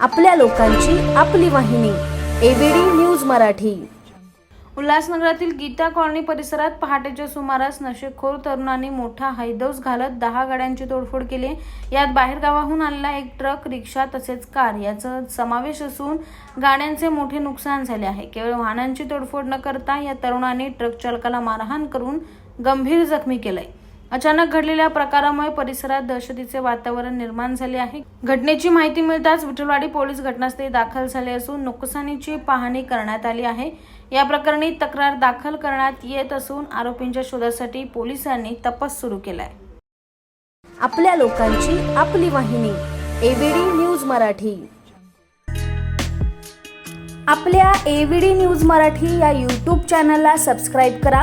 आपल्या लोकांची आपली वाहिनी एबीडी न्यूज मराठी. उल्हासनगरातील गीता कॉलनी परिसरात पहाटेच्या सुमारास नशेखोर तरुणांनी मोठा हैदोस घालत दहा गाड्यांची तोडफोड केली. यात बाहेरगावाहून आणला एक ट्रक रिक्षा तसेच कार याचा समावेश असून गाड्यांचे मोठे नुकसान झाले आहे. केवळ वाहनांची तोडफोड न करता या तरुणांनी ट्रक चालकाला मारहाण करून गंभीर जखमी केलंय. अचानक घडलेल्या प्रकारामुळे परिसरात दहशतीचे वातावरण निर्माण झाले आहे. घटनेची माहिती मिळताच विठलवाडी पोलीस घटनास्थळी दाखल झाले असून नुकसानीची पाहणी करण्यात आली आहे. या प्रकरणी तक्रार दाखल करण्यात येत असून आरोपींच्या शोधासाठी पोलिसांनी तपास सुरू केलाय. आपल्या लोकांची आपली वाहिनी एबीडी न्यूज मराठी. आपल्या एबीडी न्यूज मराठी या यूट्यूब चॅनलला सबस्क्राईब करा.